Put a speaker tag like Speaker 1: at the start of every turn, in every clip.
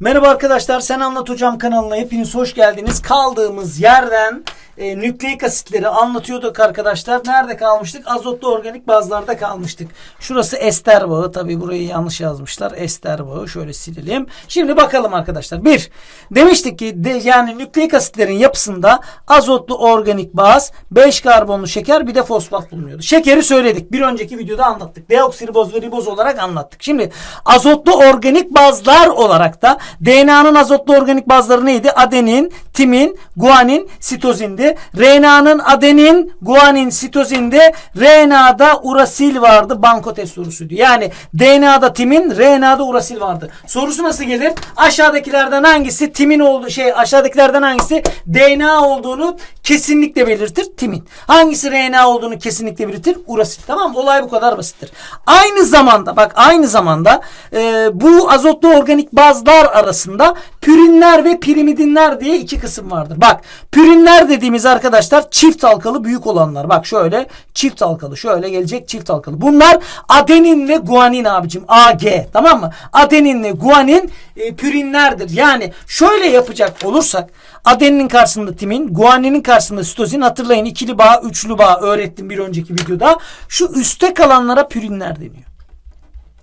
Speaker 1: Merhaba arkadaşlar, Sen Anlat Hocam kanalına hepiniz hoş geldiniz. Kaldığımız yerden e, nükleik asitleri anlatıyorduk arkadaşlar. Nerede kalmıştık? Azotlu organik bazlarda kalmıştık. Şurası ester bağı. Tabi burayı yanlış yazmışlar. Ester bağı. Şöyle silelim. Şimdi bakalım arkadaşlar. Bir, demiştik ki de, yani nükleik asitlerin yapısında azotlu organik baz, 5 karbonlu şeker bir de fosfat bulunuyordu. Şekeri söyledik. Bir önceki videoda anlattık. Deoksiriboz ve riboz olarak anlattık. Şimdi azotlu organik bazlar olarak da DNA'nın azotlu organik bazları neydi? Adenin, timin, guanin, sitozindi. RNA'nın adenin, guanin, sitozindi. RNA'da urasil vardı. Banko test sorusuydu. Yani DNA'da timin, RNA'da urasil vardı. Sorusu nasıl gelir? Aşağıdakilerden hangisi timin olduğu şey aşağıdakilerden hangisi DNA olduğunu kesinlikle belirtir? Timin. Hangisi RNA olduğunu kesinlikle belirtir? Urasil. Tamam mı? Olay bu kadar basittir. Aynı zamanda bak aynı zamanda e, bu azotlu organik bazlar arasında pürinler ve pirimidinler diye iki kısım vardır. Bak pürinler dediğimiz arkadaşlar çift halkalı büyük olanlar. Bak şöyle çift halkalı şöyle gelecek çift halkalı. Bunlar adenin ve guanin abicim. AG tamam mı? Adenin ve guanin e, pürinlerdir. Yani şöyle yapacak olursak adeninin karşısında timin, guaninin karşısında sitozin. Hatırlayın ikili bağ, üçlü bağ öğrettim bir önceki videoda. Şu üste kalanlara pürinler deniyor.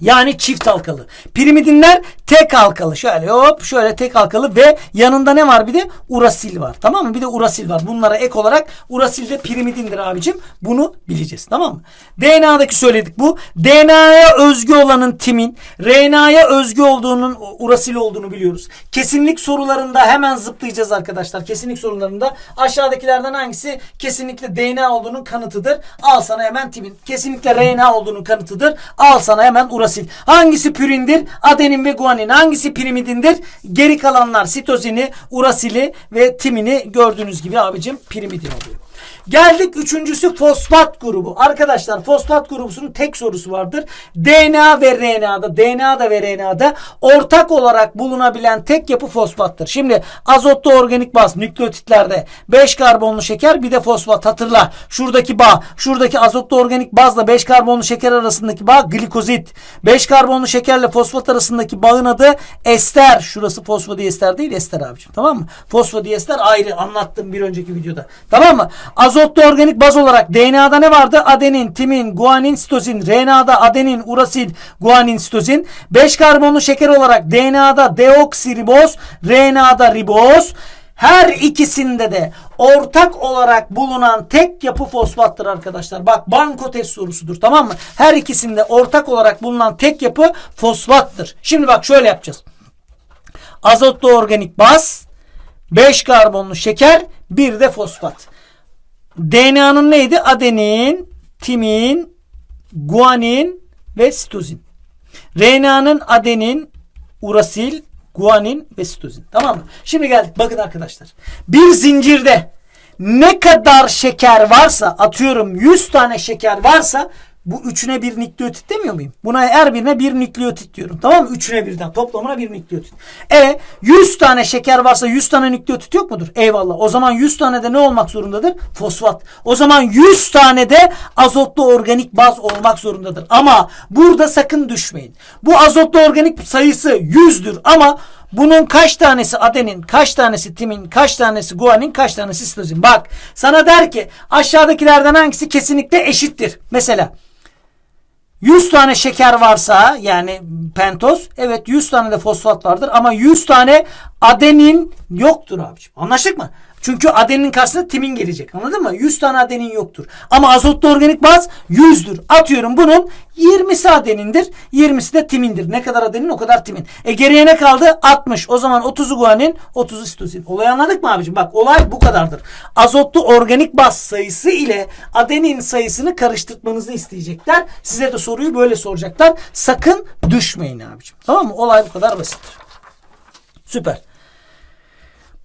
Speaker 1: Yani çift halkalı. Pirimidinler tek halkalı. Şöyle hop şöyle tek halkalı ve yanında ne var bir de urasil var. Tamam mı? Bir de urasil var. Bunlara ek olarak urasil de pirimidindir abicim. Bunu bileceğiz. Tamam mı? DNA'daki söyledik bu. DNA'ya özgü olanın timin, RNA'ya özgü olduğunun urasil olduğunu biliyoruz. Kesinlik sorularında hemen zıplayacağız arkadaşlar. Kesinlik sorularında aşağıdakilerden hangisi kesinlikle DNA olduğunun kanıtıdır? Al sana hemen timin. Kesinlikle RNA olduğunun kanıtıdır. Al sana hemen urasil. Hangisi pürindir? Adenin ve guanin. Hangisi pirimidindir? Geri kalanlar sitozini, urasili ve timini gördüğünüz gibi abicim pirimidin oluyor. Geldik üçüncüsü fosfat grubu. Arkadaşlar fosfat grubusunun tek sorusu vardır. DNA ve RNA'da, DNA'da ve RNA'da ortak olarak bulunabilen tek yapı fosfattır. Şimdi azotlu organik baz nükleotitlerde 5 karbonlu şeker bir de fosfat hatırla. Şuradaki bağ, şuradaki azotlu organik bazla 5 karbonlu şeker arasındaki bağ glikozit. 5 karbonlu şekerle fosfat arasındaki bağın adı ester. Şurası fosfodiester değil ester abicim. Tamam mı? Fosfodiester ayrı anlattım bir önceki videoda. Tamam mı? Azotlu organik baz olarak DNA'da ne vardı? Adenin, timin, guanin, sitozin. RNA'da adenin, urasil, guanin, sitozin. 5 karbonlu şeker olarak DNA'da deoksiriboz, RNA'da riboz. Her ikisinde de ortak olarak bulunan tek yapı fosfattır arkadaşlar. Bak banko test sorusudur tamam mı? Her ikisinde ortak olarak bulunan tek yapı fosfattır. Şimdi bak şöyle yapacağız. Azotlu organik baz, 5 karbonlu şeker, bir de fosfat. DNA'nın neydi? Adenin, timin, guanin ve sitozin. RNA'nın adenin, urasil, guanin ve sitozin. Tamam mı? Şimdi geldik. Bakın arkadaşlar. Bir zincirde ne kadar şeker varsa atıyorum 100 tane şeker varsa bu üçüne bir nükleotit demiyor muyum? Buna her birine bir nükleotit diyorum. Tamam mı? Üçüne birden toplamına bir nükleotit. E 100 tane şeker varsa 100 tane nükleotit yok mudur? Eyvallah. O zaman 100 tane de ne olmak zorundadır? Fosfat. O zaman 100 tane de azotlu organik baz olmak zorundadır. Ama burada sakın düşmeyin. Bu azotlu organik sayısı 100'dür ama bunun kaç tanesi adenin, kaç tanesi timin, kaç tanesi guanin, kaç tanesi sitozin. Bak sana der ki aşağıdakilerden hangisi kesinlikle eşittir. Mesela 100 tane şeker varsa yani pentoz evet 100 tane de fosfat vardır ama 100 tane adenin yoktur abiciğim. Anlaştık mı? Çünkü adenin karşısında timin gelecek. Anladın mı? 100 tane adenin yoktur. Ama azotlu organik baz 100'dür. Atıyorum bunun 20'si adenindir. 20'si de timindir. Ne kadar adenin o kadar timin. E geriye ne kaldı? 60. O zaman 30'u guanin 30'u sitozin. Olayı anladık mı abicim? Bak olay bu kadardır. Azotlu organik baz sayısı ile adenin sayısını karıştırmanızı isteyecekler. Size de soruyu böyle soracaklar. Sakın düşmeyin abicim. Tamam mı? Olay bu kadar basittir. Süper.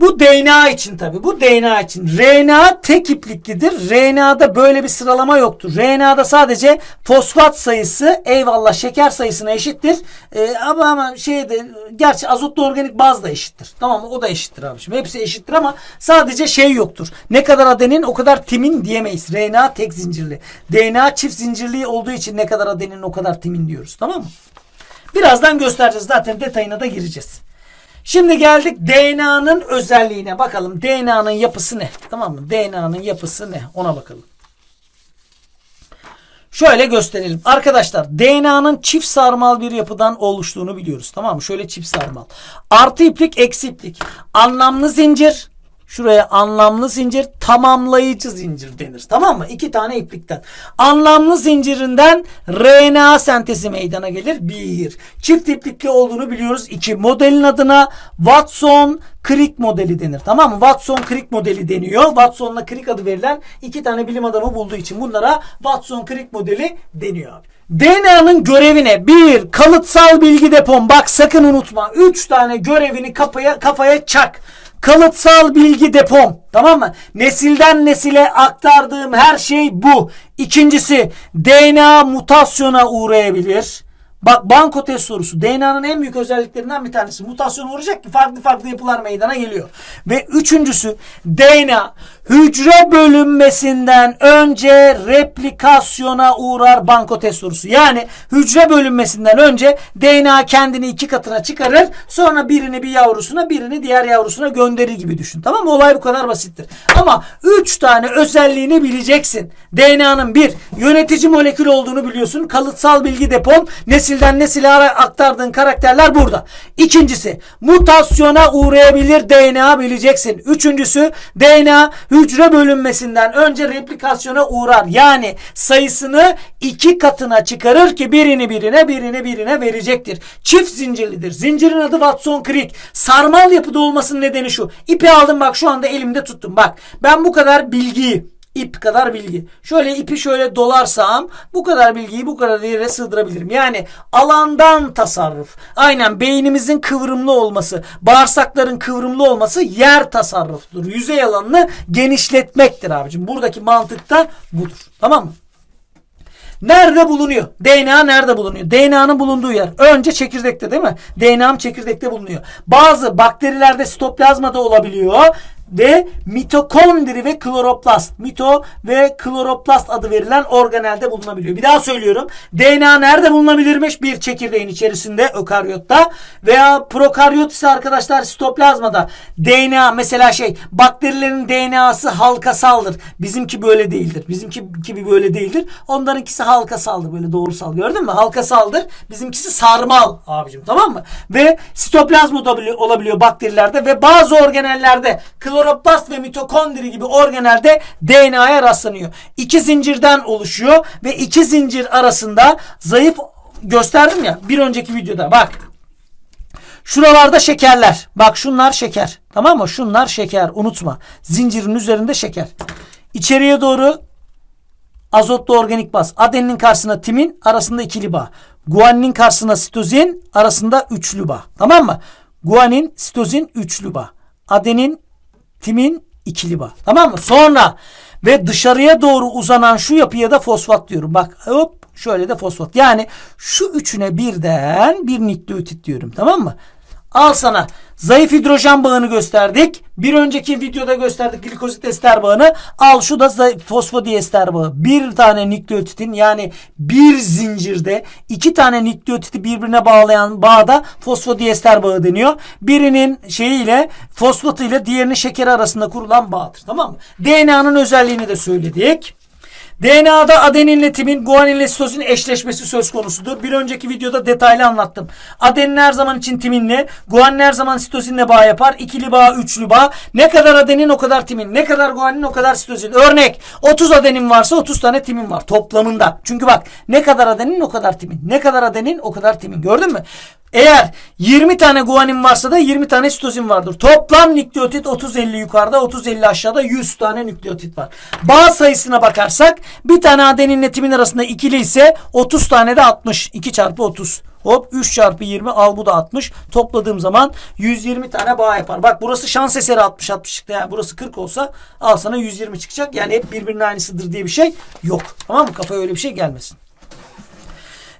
Speaker 1: Bu DNA için tabi. Bu DNA için. RNA tek ipliklidir. RNA'da böyle bir sıralama yoktur. RNA'da sadece fosfat sayısı eyvallah şeker sayısına eşittir. Ee, ama ama şeyde gerçi azotlu organik baz da eşittir. Tamam mı? O da eşittir abiciğim. Hepsi eşittir ama sadece şey yoktur. Ne kadar adenin o kadar timin diyemeyiz. RNA tek zincirli. DNA çift zincirli olduğu için ne kadar adenin o kadar timin diyoruz. Tamam mı? Birazdan göstereceğiz. Zaten detayına da gireceğiz. Şimdi geldik DNA'nın özelliğine bakalım. DNA'nın yapısı ne? Tamam mı? DNA'nın yapısı ne? Ona bakalım. Şöyle gösterelim. Arkadaşlar DNA'nın çift sarmal bir yapıdan oluştuğunu biliyoruz. Tamam mı? Şöyle çift sarmal. Artı iplik, eksi iplik. Anlamlı zincir. Şuraya anlamlı zincir, tamamlayıcı zincir denir. Tamam mı? İki tane iplikten. Anlamlı zincirinden RNA sentezi meydana gelir. Bir. Çift iplikli olduğunu biliyoruz. İki. Modelin adına Watson Crick modeli denir. Tamam mı? Watson Crick modeli deniyor. Watson'la Crick adı verilen iki tane bilim adamı bulduğu için bunlara Watson Crick modeli deniyor. DNA'nın görevi ne? Bir, kalıtsal bilgi depom. Bak sakın unutma. Üç tane görevini kafaya, kafaya çak. Kalıtsal bilgi depom. Tamam mı? Nesilden nesile aktardığım her şey bu. İkincisi DNA mutasyona uğrayabilir. Bak banko test sorusu DNA'nın en büyük özelliklerinden bir tanesi. Mutasyon uğrayacak ki farklı farklı yapılar meydana geliyor. Ve üçüncüsü DNA hücre bölünmesinden önce replikasyona uğrar banko test sorusu. Yani hücre bölünmesinden önce DNA kendini iki katına çıkarır. Sonra birini bir yavrusuna birini diğer yavrusuna gönderir gibi düşün. Tamam mı? Olay bu kadar basittir. Ama üç tane özelliğini bileceksin. DNA'nın bir yönetici molekül olduğunu biliyorsun. Kalıtsal bilgi depon nesilden nesile aktardığın karakterler burada. İkincisi mutasyona uğrayabilir DNA bileceksin. Üçüncüsü DNA hücre bölünmesinden önce replikasyona uğrar. Yani sayısını iki katına çıkarır ki birini birine birini birine verecektir. Çift zincirlidir. Zincirin adı Watson Crick. Sarmal yapıda olmasının nedeni şu. İpi aldım bak şu anda elimde tuttum. Bak ben bu kadar bilgiyi ip kadar bilgi. Şöyle ipi şöyle dolarsam bu kadar bilgiyi bu kadar yere sığdırabilirim. Yani alandan tasarruf. Aynen beynimizin kıvrımlı olması, bağırsakların kıvrımlı olması yer tasarrufudur. Yüzey alanını genişletmektir abicim. Buradaki mantık da budur. Tamam mı? Nerede bulunuyor? DNA nerede bulunuyor? DNA'nın bulunduğu yer. Önce çekirdekte değil mi? DNA'm çekirdekte bulunuyor. Bazı bakterilerde sitoplazmada olabiliyor ve mitokondri ve kloroplast. Mito ve kloroplast adı verilen organelde bulunabiliyor. Bir daha söylüyorum. DNA nerede bulunabilirmiş? Bir çekirdeğin içerisinde ökaryotta veya prokaryot ise arkadaşlar sitoplazmada. DNA mesela şey bakterilerin DNA'sı halkasaldır. Bizimki böyle değildir. Bizimki gibi böyle değildir. Onlarınkisi halkasaldır böyle doğrusal. Gördün mü? Halkasaldır. Bizimkisi sarmal abicim tamam mı? Ve sitoplazma olabiliyor- bakterilerde ve bazı organellerde kloroplast ve mitokondri gibi organelde DNA'ya rastlanıyor. İki zincirden oluşuyor ve iki zincir arasında zayıf gösterdim ya bir önceki videoda bak. Şuralarda şekerler. Bak şunlar şeker. Tamam mı? Şunlar şeker. Unutma. Zincirin üzerinde şeker. İçeriye doğru azotlu organik baz. Adenin karşısına timin arasında ikili bağ. Guanin karşısına sitozin arasında üçlü bağ. Tamam mı? Guanin, sitozin üçlü bağ. Adenin, timin ikili bağ. Tamam mı? Sonra ve dışarıya doğru uzanan şu yapıya da fosfat diyorum. Bak hop şöyle de fosfat. Yani şu üçüne birden bir nükleotit diyorum. Tamam mı? Al sana zayıf hidrojen bağını gösterdik. Bir önceki videoda gösterdik glikozit ester bağını. Al şu da fosfodiester bağı. Bir tane nükleotitin yani bir zincirde iki tane nükleotiti birbirine bağlayan bağda fosfodiester bağı deniyor. Birinin şeyiyle fosfatıyla diğerinin şekeri arasında kurulan bağdır. Tamam mı? DNA'nın özelliğini de söyledik. DNA'da adeninle timin, guaninle sitozin eşleşmesi söz konusudur. Bir önceki videoda detaylı anlattım. Adenin her zaman için timinle, guanin her zaman sitozinle bağ yapar. İkili bağ, üçlü bağ. Ne kadar adenin o kadar timin. Ne kadar guanin o kadar sitozin. Örnek 30 adenin varsa 30 tane timin var toplamında. Çünkü bak ne kadar adenin o kadar timin. Ne kadar adenin o kadar timin. Gördün mü? Eğer 20 tane guanin varsa da 20 tane sitozin vardır. Toplam nükleotit 30-50 yukarıda 30-50 aşağıda 100 tane nükleotit var. Bağ sayısına bakarsak bir tane adeninle timin arasında ikili ise 30 tane de 60. 2 çarpı 30. Hop 3 çarpı 20 al bu da 60. Topladığım zaman 120 tane bağ yapar. Bak burası şans eseri 60 60 çıktı. Yani burası 40 olsa al sana 120 çıkacak. Yani hep birbirinin aynısıdır diye bir şey yok. Tamam mı? Kafaya öyle bir şey gelmesin.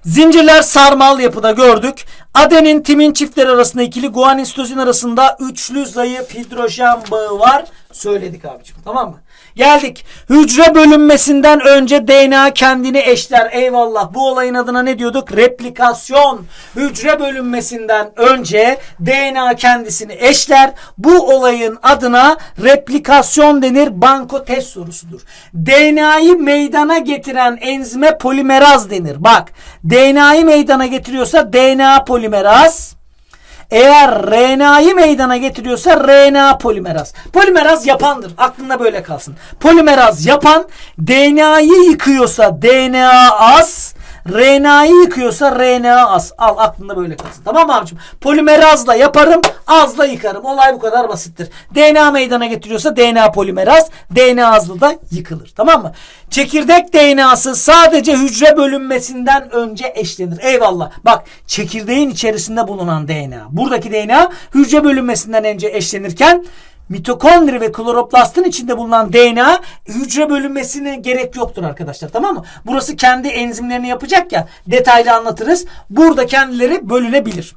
Speaker 1: Zincirler sarmal yapıda gördük. Adenin timin çiftleri arasında ikili, guanin sitozin arasında üçlü zayıf hidrojen bağı var. Söyledik abicim. Tamam mı? Geldik. Hücre bölünmesinden önce DNA kendini eşler. Eyvallah. Bu olayın adına ne diyorduk? Replikasyon. Hücre bölünmesinden önce DNA kendisini eşler. Bu olayın adına replikasyon denir. Banko test sorusudur. DNA'yı meydana getiren enzime polimeraz denir. Bak DNA'yı meydana getiriyorsa DNA polimeraz. Eğer RNA'yı meydana getiriyorsa RNA polimeraz. Polimeraz yapandır. Aklında böyle kalsın. Polimeraz yapan DNA'yı yıkıyorsa DNA az, RNA'yı yıkıyorsa RNA az. Al aklında böyle kalsın. Tamam mı abicim? Polimerazla yaparım, azla yıkarım. Olay bu kadar basittir. DNA meydana getiriyorsa DNA polimeraz, DNA azlı da yıkılır. Tamam mı? Çekirdek DNA'sı sadece hücre bölünmesinden önce eşlenir. Eyvallah. Bak çekirdeğin içerisinde bulunan DNA. Buradaki DNA hücre bölünmesinden önce eşlenirken mitokondri ve kloroplastın içinde bulunan DNA hücre bölünmesine gerek yoktur arkadaşlar. Tamam mı? Burası kendi enzimlerini yapacak ya detaylı anlatırız. Burada kendileri bölünebilir.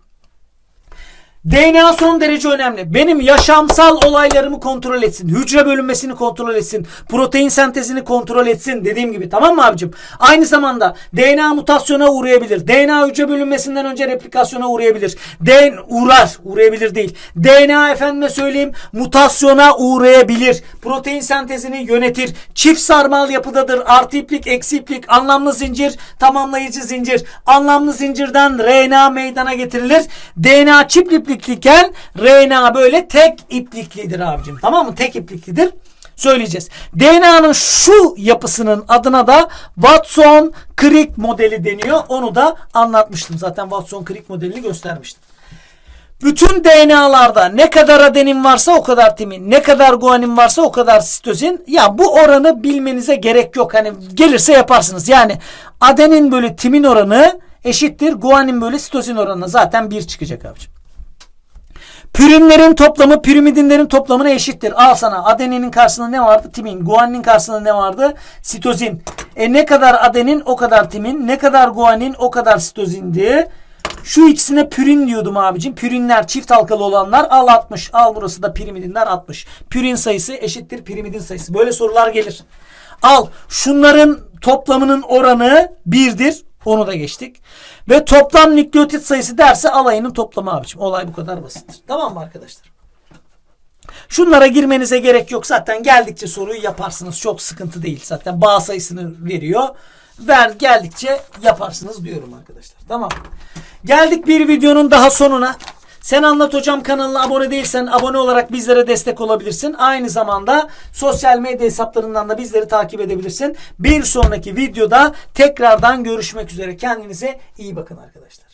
Speaker 1: DNA son derece önemli. Benim yaşamsal olaylarımı kontrol etsin. Hücre bölünmesini kontrol etsin. Protein sentezini kontrol etsin. Dediğim gibi tamam mı abicim? Aynı zamanda DNA mutasyona uğrayabilir. DNA hücre bölünmesinden önce replikasyona uğrayabilir. DNA uğrar. Uğrayabilir değil. DNA efendime söyleyeyim mutasyona uğrayabilir. Protein sentezini yönetir. Çift sarmal yapıdadır. Artı iplik, eksi iplik, anlamlı zincir, tamamlayıcı zincir. Anlamlı zincirden RNA meydana getirilir. DNA çift iplikliyken RNA böyle tek ipliklidir abicim. Tamam mı? Tek ipliklidir. Söyleyeceğiz. DNA'nın şu yapısının adına da Watson-Crick modeli deniyor. Onu da anlatmıştım. Zaten Watson-Crick modelini göstermiştim. Bütün DNA'larda ne kadar adenin varsa o kadar timin, ne kadar guanin varsa o kadar sitozin. Ya bu oranı bilmenize gerek yok. Hani gelirse yaparsınız. Yani adenin bölü timin oranı eşittir guanin bölü sitozin oranına zaten 1 çıkacak abicim. Pürinlerin toplamı pirimidinlerin toplamına eşittir. Al sana adeninin karşısında ne vardı? Timin. Guanin karşısında ne vardı? Sitozin. E ne kadar adenin o kadar timin. Ne kadar guanin o kadar sitozindi. Şu ikisine pürin diyordum abicim. Pürinler çift halkalı olanlar al 60. Al burası da pirimidinler 60. Pürin sayısı eşittir pirimidin sayısı. Böyle sorular gelir. Al şunların toplamının oranı 1'dir. Onu da geçtik. Ve toplam nükleotit sayısı derse alayının toplamı abicim. Olay bu kadar basittir. Tamam mı arkadaşlar? Şunlara girmenize gerek yok. Zaten geldikçe soruyu yaparsınız. Çok sıkıntı değil. Zaten bağ sayısını veriyor. Ver geldikçe yaparsınız diyorum arkadaşlar. Tamam. Geldik bir videonun daha sonuna. Sen Anlat Hocam kanalına abone değilsen abone olarak bizlere destek olabilirsin. Aynı zamanda sosyal medya hesaplarından da bizleri takip edebilirsin. Bir sonraki videoda tekrardan görüşmek üzere. Kendinize iyi bakın arkadaşlar.